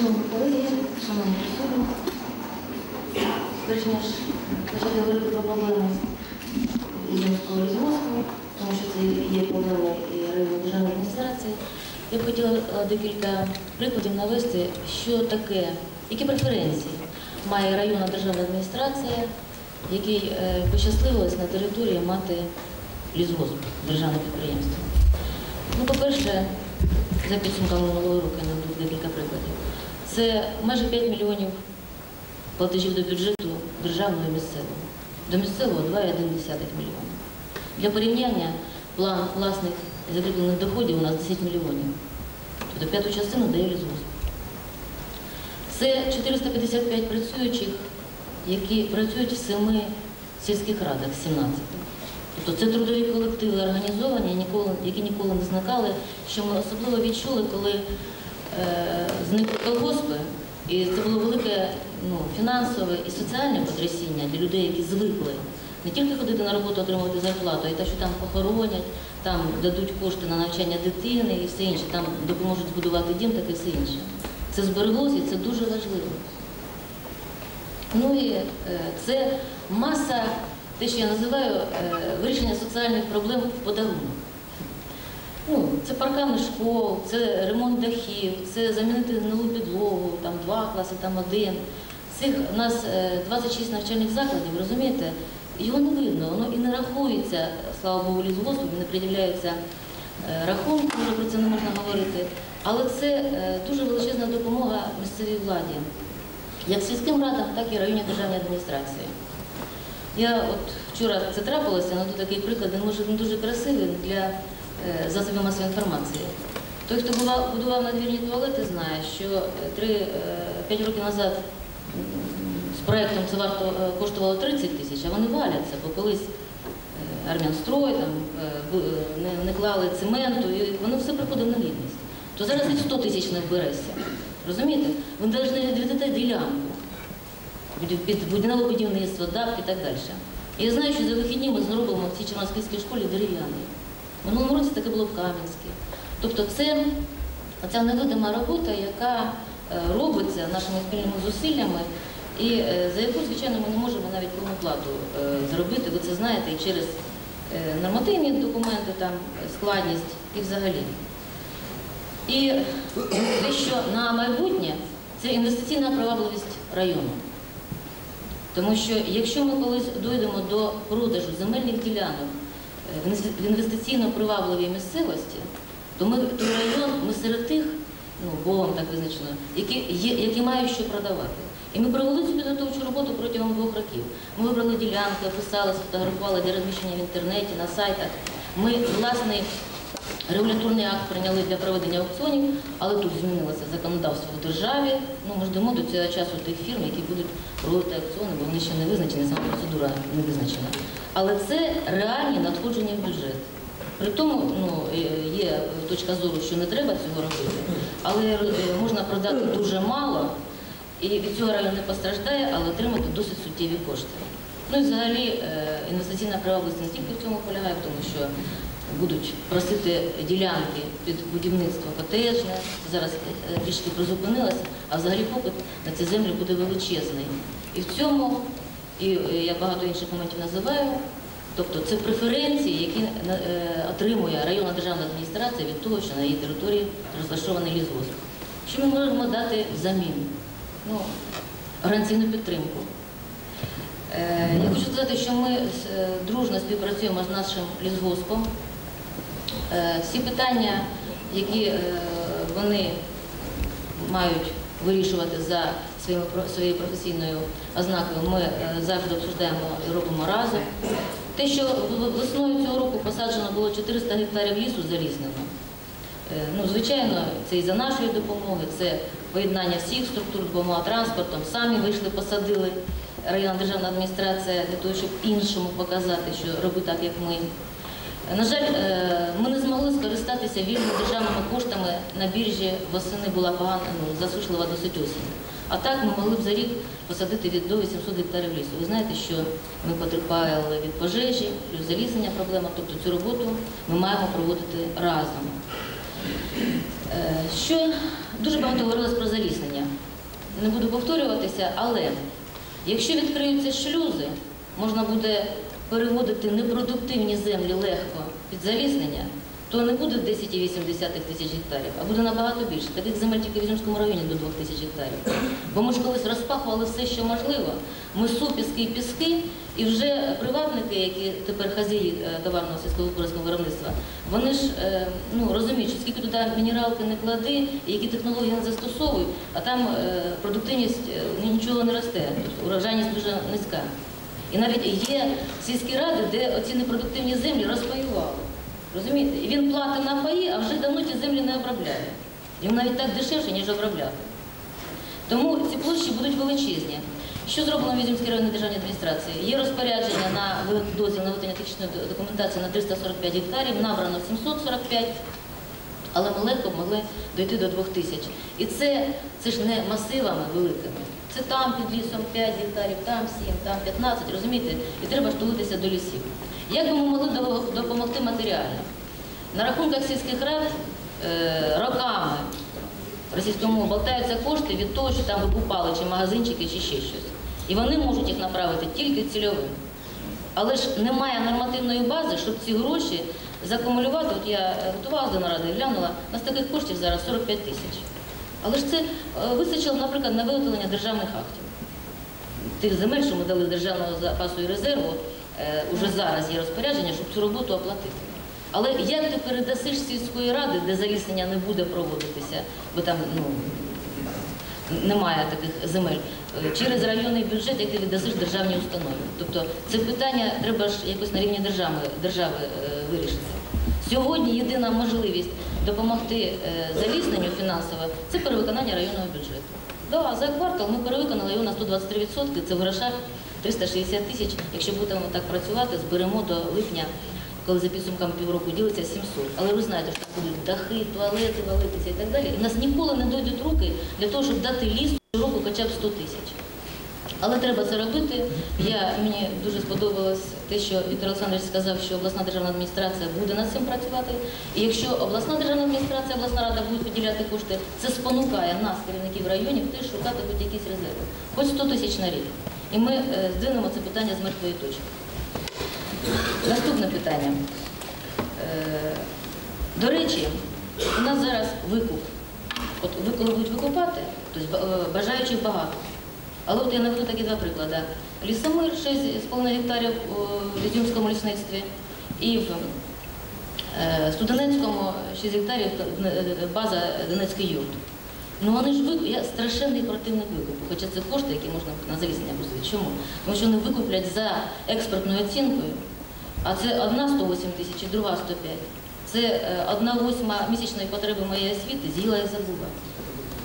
Шановні колеги, шановні присутні, перш ніж почати говорити про проблеми Ізюмського лісгоспу, тому що це є проблеми і районної державної адміністрації, я б хотіла е, декілька прикладів навести, що таке, які преференції має районна державна адміністрація, якій е, пощасливилось на території мати лісгосп, державне підприємство. Ну, по-перше, за підсумками минулого року я декілька прикладів. Це майже 5 мільйонів платежів до бюджету державного і місцевого. До місцевого 2,1 мільйона. Для порівняння план власних закріплених доходів у нас 10 мільйонів. Тобто п'яту частину дає лісгосп. Це 455 працюючих, які працюють в семи сільських радах, 17. Тобто це трудові колективи організовані, які ніколи не зникали, що ми особливо відчули, коли зникли колгоспи, і це було велике ну, фінансове і соціальне потрясіння для людей, які звикли не тільки ходити на роботу, отримувати зарплату, а й те, що там похоронять, там дадуть кошти на навчання дитини і все інше, там допоможуть збудувати дім, таке все інше. Це збереглося і це дуже важливо. Ну і е, це маса, те, що я називаю е, вирішення соціальних проблем в подарунок. Ну, це паркани школ, це ремонт дахів, це замінити гнилу підлогу, там два класи, там один. Цих у нас е, 26 навчальних закладів, розумієте, його не видно, воно і не рахується, слава Богу, лісгоспу, не приділяються е, рахунки, може про це не можна говорити. Але це е, дуже величезна допомога місцевій владі, як сільським радам, так і районній державній адміністрації. Я от вчора це трапилося, але тут такий приклад, він може не дуже красивий для е, засобів масової інформації. Той, хто будував, надвірні туалети, знає, що 3-5 років назад з проєктом це варто е, коштувало 30 тисяч, а вони валяться, бо колись е, Армянстрой там, е, е, не, не клали цементу, і воно все приходить на гідність. То зараз і 100 тисяч не вбереться. Розумієте? Ви повинні відвідати ділянку під будівне будівництво, ДАП і так далі. І я знаю, що за вихідні ми зробимо в цій Черманській школі дерев'яний. В минулому році таке було в Кам'янській. Тобто це ця невидима робота, яка е, робиться нашими спільними зусиллями, і е, за яку, звичайно, ми не можемо навіть повну плату е, зробити. Ви це знаєте і через нормативні документи, там, складність і взагалі. І те, що на майбутнє це інвестиційна привабливість району. Тому що якщо ми колись дійдемо до продажу земельних ділянок в інвестиційно привабливій місцевості, то ми той район, ми серед тих, ну Богом так визначено, які є, які мають що продавати. І ми провели цю підготовчу роботу протягом двох років. Ми вибрали ділянки, описали, сфотографували для розміщення в інтернеті, на сайтах. Ми власний регуляторний акт прийняли для проведення аукціонів, але тут змінилося законодавство в державі. Ну, ми ждемо до цього часу тих фірм, які будуть проводити аукціони, бо вони ще не визначені, сама процедура не визначена. Але це реальні надходження в бюджет. При тому ну, е, є точка зору, що не треба цього робити, але е, можна продати дуже мало, і від цього район не постраждає, але отримати досить суттєві кошти. Ну і взагалі е, інвестиційна не тільки в цьому полягає, в тому що будуть просити ділянки під будівництво котеджне, зараз е, трішки призупинилося, а взагалі попит на ці землі буде величезний. І в цьому, і е, я багато інших моментів називаю, тобто це преференції, які е, отримує районна державна адміністрація від того, що на її території розташований лісгосп. Що ми можемо дати взамін? Ну, гарантійну підтримку. Е, Я хочу сказати, що ми е, дружно співпрацюємо з нашим лісгоспом. Е, Всі питання, які е, вони мають вирішувати за своєю професійною ознакою, ми е, завжди обсуждаємо і робимо разом. Те, що весною цього року посаджено було 400 гектарів лісу заліснено, Е, Ну, звичайно, це і за нашої допомоги, це поєднання всіх структур допомоги транспортом. Самі вийшли, посадили районна державна адміністрація для того, щоб іншому показати, що роби так, як ми. На жаль, е, ми не змогли скористатися вільними державними коштами на біржі. Восени була погана, ну, засушлива досить осінь. А так ми могли б за рік посадити від до 800 гектарів лісу. Ви знаєте, що ми потерпали від пожежі, плюс залізнення проблема, тобто цю роботу ми маємо проводити разом. Е, Що Дуже багато говорилось про заліснення. Не буду повторюватися, але якщо відкриються шлюзи, можна буде переводити непродуктивні землі легко під заліснення, то не буде 10,8 тисяч гектарів, а буде набагато більше. Таких земель тільки в Ізюмському районі до 2 тисяч гектарів. Бо ми ж колись розпахували все, що можливо. Мису, піски і піски, і вже приватники, які тепер хазяї е, товарного сільськогосподарського виробництва, вони ж е, ну, розуміють, що скільки туди мінералки не клади, і які технології не застосовують, а там е, продуктивність нічого не росте, тобто урожайність дуже низька. І навіть є сільські ради, де оці непродуктивні землі розпаювали. Розумієте? І він платить на паї, а вже давно ті землі не обробляє. Йому навіть так дешевше, ніж обробляти. Тому ці площі будуть величезні. Що зроблено в Візімській районній державній адміністрації? Є розпорядження на дозвіл на виготовлення технічної документації на 345 гектарів, набрано 745, але ми легко могли дойти до 2 тисяч. І це, це ж не масивами великими. Це там під лісом 5 гектарів, там 7, там 15, розумієте? І треба ж тулитися до лісів. Як би ми могли допомогти матеріально? На рахунках сільських рад е, роками російською мовою болтаються кошти від того, що там викупали чи магазинчики, чи ще щось. І вони можуть їх направити тільки цільовим. Але ж немає нормативної бази, щоб ці гроші закумулювати. От я е, готувалася до наради глянула, у нас таких коштів зараз 45 тисяч. Але ж це е, вистачило, наприклад, на виготовлення державних актів. Тих земель, що ми дали державного запасу і резерву, е, уже зараз є розпорядження, щоб цю роботу оплатити. Але як ти передасиш сільської ради, де заліснення не буде проводитися, бо там ну, немає таких земель, е, через районний бюджет, як ти віддасиш державній установі. Тобто це питання треба ж якось на рівні держави, держави вирішити. Сьогодні єдина можливість допомогти е, залісненню фінансово це перевиконання районного бюджету. Да, за квартал ми перевиконали його на 123%, це в грошах 360 тисяч. Якщо будемо так працювати, зберемо до липня, коли за підсумками півроку ділиться 700. Але ви знаєте, що там будуть дахи, туалети валитися і так далі. І в нас ніколи не дойдуть руки для того, щоб дати лісу року хоча б 100 тисяч. Але треба це робити. Я, мені дуже сподобалось те, що Віктор Олександрович сказав, що обласна державна адміністрація буде над цим працювати. І якщо обласна державна адміністрація, обласна рада будуть виділяти кошти, це спонукає нас, керівників районів, теж шукати хоч якісь резерви, хоч 100 тисяч на рік. І ми е, здвинемо це питання з мертвої точки. Наступне питання. Е, До речі, у нас зараз викуп. От ви коли будуть викупати, тобто бажаючих багато. Але от я наведу такі два приклади. Лісомир 6,5 гектарів у Ізюмському лісництві і в Студенецькому 6 гектарів база Донецький юрт. Ну вони ж викуп, я страшенний противник викупу, хоча це кошти, які можна на заліснення пустити. Чому? Тому що вони викуплять за експертною оцінкою, а це одна 108 тисяч, і друга 105. Це е, одна восьма місячної потреби моєї освіти з'їла і забула.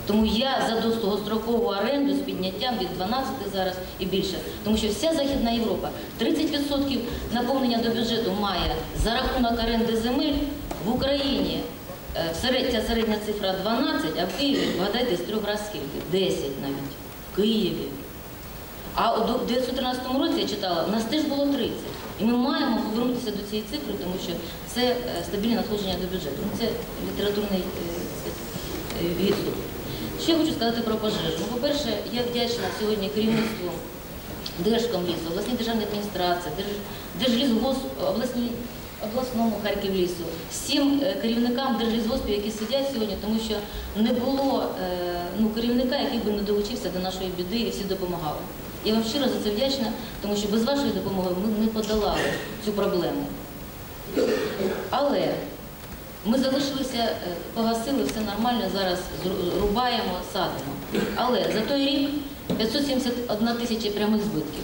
Тому я за довгострокову оренду з підняттям від 12 зараз і більше. Тому що вся Західна Європа 30% наповнення до бюджету має за рахунок оренди земель в Україні. е, Ця середня цифра 12, а в Києві, вгадайте, з трьох разів скільки? 10 навіть. В Києві. А у 1913 році я читала, у нас теж було 30. І ми маємо повернутися до цієї цифри, тому що це е, стабільне надходження до бюджету. Це літературний е, е, відступ. Що хочу сказати про пожежу. По-перше, я вдячна сьогодні керівництву Держкомлісу, обласній державній адміністрації, Держ- Держлісгосп, обласній, обласному Харківлісу, всім е, керівникам Держлісгоспів, які сидять сьогодні, тому що не було е, ну, керівника, який би не долучився до нашої біди і всі допомагали. Я вам щиро за це вдячна, тому що без вашої допомоги ми не подолали цю проблему. Але ми залишилися, е, погасили все нормально, зараз рубаємо, садимо. Але за той рік 571 тисяча прямих збитків.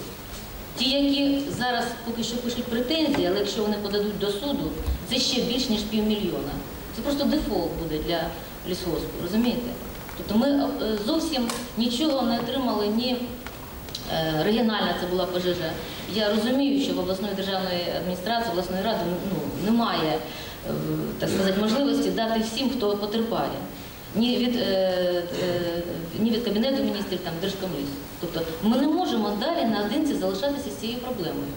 Ті, які зараз поки що пишуть претензії, але якщо вони подадуть до суду, це ще більш ніж півмільйона. Це просто дефолт буде для лісгоспу, розумієте? Тобто ми е, зовсім нічого не отримали ні Регіональна це була пожежа. Я розумію, що в обласної державної адміністрації, обласної ради ну, немає е, так сказати, можливості дати всім, хто потерпає. Ні від, е, е, ні від Кабінету міністрів, там, Держкомліс. Тобто ми не можемо далі наодинці залишатися з цією проблемою.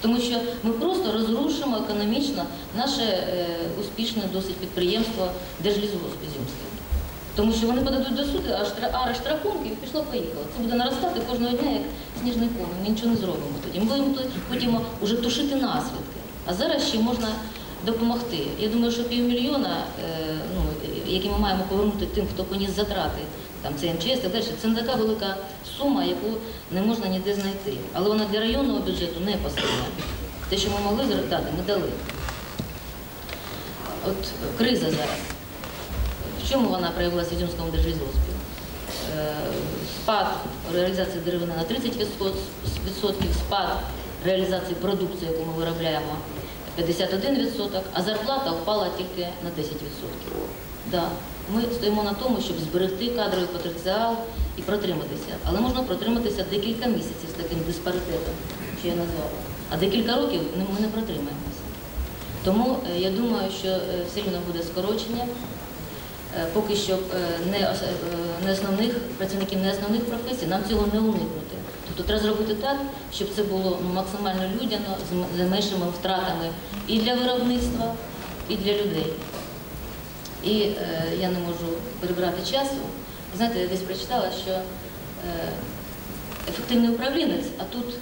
Тому що ми просто розрушимо економічно наше е, успішне досить підприємство Держлісгосп Ізюмське. Тому що вони подадуть до суду, а штра- і пішло поїхало. Це буде наростати кожного дня, як сніжний ком. Ми нічого не зробимо тоді. Ми будемо уже тушити наслідки. А зараз ще можна допомогти. Я думаю, що півмільйона, е, ну, які ми маємо повернути тим, хто поніс затрати, це МЧС так далі, це не така велика сума, яку не можна ніде знайти. Але вона для районного бюджету не постійна. Те, що ми могли дати, ми дали. От криза зараз. Чому вона проявилася в Ізюмському держлізоспі? Е, Спад реалізації деревини на 30%, спад реалізації продукції, яку ми виробляємо, 51%, а зарплата впала тільки на 10%. Да. Ми стоїмо на тому, щоб зберегти кадровий потенціал і протриматися. Але можна протриматися декілька місяців з таким диспаритетом, що я назвала. А декілька років ми не протримаємося. Тому е, я думаю, що все рівно буде скорочення. Е, Поки що е, не, е, не основних працівників не основних професій, нам цього не уникнути. Тобто треба зробити так, щоб це було ну, максимально людяно, з меншими втратами і для виробництва, і для людей. І е, я не можу перебрати часу. Знаєте, я десь прочитала, що е, ефективний управлінець, а тут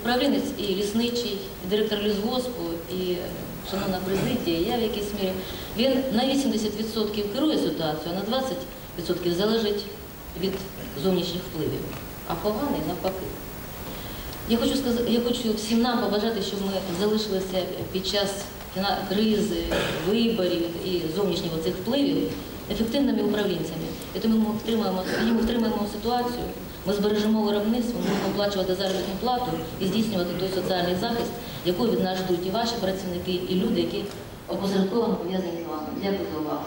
управлінець і лісничий, і директор лісгоспу, і шановна президія, я в якійсь мірі, він на 80% керує ситуацією, а на 20% залежить від зовнішніх впливів, а поганий навпаки. Я хочу сказати, я хочу всім нам побажати, щоб ми залишилися під час кризи, виборів і зовнішніх оцих впливів ефективними управлінцями. І тому ми втримаємо, ми втримаємо ситуацію, ми збережемо виробництво, будемо оплачувати заробітну плату і здійснювати той соціальний захист, який від нас ждуть і ваші працівники, і люди, які опосередковано пов'язані з вами. Дякую за увагу.